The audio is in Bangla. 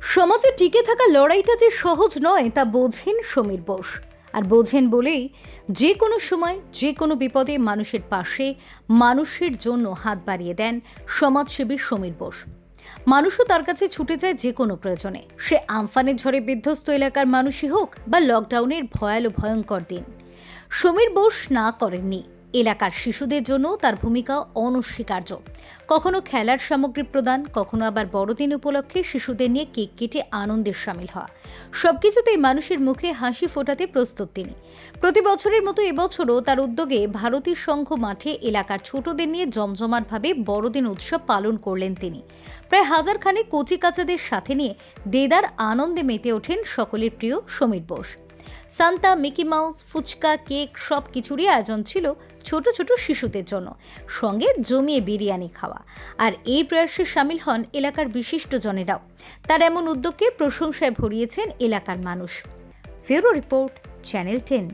সমাজে টিকে থাকা লড়াইটা যে সহজ নয়, তা বোঝেন সমীর বোস। আর বোঝেন বলেই যে কোনো সময়, যে কোনো বিপদে মানুষের পাশে মানুষের জন্য হাত বাড়িয়ে দেন সমাজসেবী সমীর বোস। মানুষও তার কাছে ছুটে যায় যে কোনো প্রয়োজনে। সে আমফানের ঝড়ে বিধ্বস্ত এলাকার মানুষই হোক বা লকডাউনের ভয়ালো ভয়ঙ্কর দিন। সমীর বোস না করেননি। এলাকার শিশুদের জন্য তার ভূমিকা অনস্বীকার্য। কখনো খেলার সামগ্রী প্রদান, কখনো আবার বড়দিন উপলক্ষে শিশুদের নিয়ে কেক কেটে আনন্দের সামিল হওয়া। সবকিছুতেই মানুষের মুখে হাসি ফোটাতে প্রস্তুত তিনি। প্রতি বছরের মতো এবছরও তার উদ্যোগে ভারতী সংঘ মাঠে এলাকার ছোটদের নিয়ে জমজমাটভাবে বড়দিন উৎসব পালন করলেন তিনি। প্রায় হাজার খানে কচি কাচাদের সাথে নিয়ে দেদার আনন্দে মেতে ওঠেন সকলের প্রিয় Samir Bose. Santa, Mickey Mouse, phuchka, cake, সব কিছুরই আয়োজন ছিল ছোট ছোট শিশুদের জন্য, সঙ্গে জমিয়ে বিরিয়ানি খাওয়া। আর এই প্রয়াসে সামিল হন এলাকার বিশিষ্ট জনেরাও তার এমন উদ্যোগকে প্রশংসায় ভরিয়েছেন এলাকার মানুষ। ফেরো রিপোর্ট, চ্যানেল টেন।